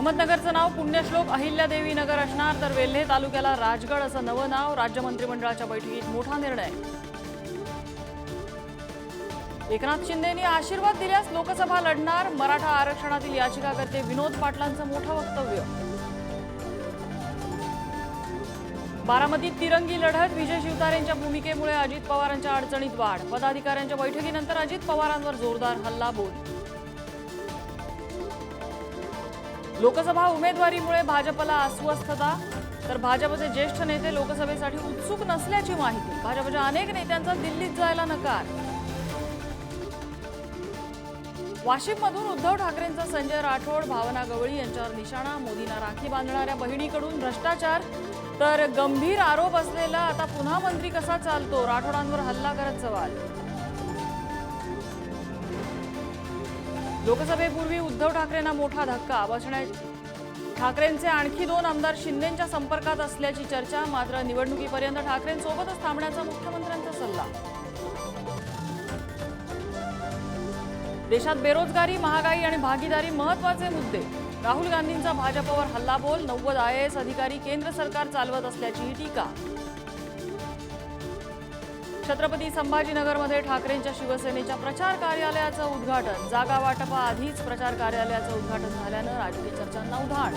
अहमदनगरचं नाव पुण्यश्लोक अहिल्यादेवी नगर असणार तर वेल्हे तालुक्याला राजगड असं नवं नाव राज्य मंत्रिमंडळाच्या बैठकीत मोठा निर्णय. एकनाथ शिंदेनी आशीर्वाद दिल्यास लोकसभा लढणार मराठा आरक्षणातील याचिकाकर्ते विनोद पाटलांचं मोठं वक्तव्य. बारामतीत तिरंगी लढत विजय शिवतारेंच्या भूमिकेमुळे अजित पवारांच्या अडचणीत वाढ. पदाधिकाऱ्यांच्या बैठकीनंतर अजित पवारांवर जोरदार हल्ला बोल लोकसभा उमेदवारीमुळे भाजपला अस्वस्थता तर भाजपचे ज्येष्ठ नेते लोकसभेसाठी उत्सुक नसल्याची माहिती. भाजपच्या अनेक नेत्यांचा दिल्लीत जायला नकार. वाशिममधून उद्धव ठाकरेंचा संजय राठोड भावना गवळी यांच्यावर निशाणा. मोदींना राखी बांधणाऱ्या बहिणीकडून भ्रष्टाचार. तर गंभीर आरोप असलेला आता पुन्हा मंत्री कसा चालतो? राठोडांवर हल्ला करत सवाल. लोकसभेपूर्वी उद्धव ठाकरेंना मोठा धक्का बसण्या ठाकरेंचे आणखी दोन आमदार शिंदेच्या संपर्कात असल्याची चर्चा मात्र निवडणुकीपर्यंत ठाकरेंसोबतच थांबण्याचा मुख्यमंत्र्यांचा सल्ला. देशात बेरोजगारी महागाई आणि भागीदारी महत्त्वाचे मुद्दे. राहुल गांधींचा भाजपवर हल्लाबोल नव्वद आय एस अधिकारी केंद्र सरकार चालवत असल्याचीही टीका. छत्रपती संभाजीनगरमध्ये ठाकरेंच्या शिवसेनेच्या प्रचार कार्यालयाचं उद्घाटन. जागा वाटपाआधीच प्रचार कार्यालयाचं उद्घाटन झाल्यानं राजकीय चर्चांना उधाण.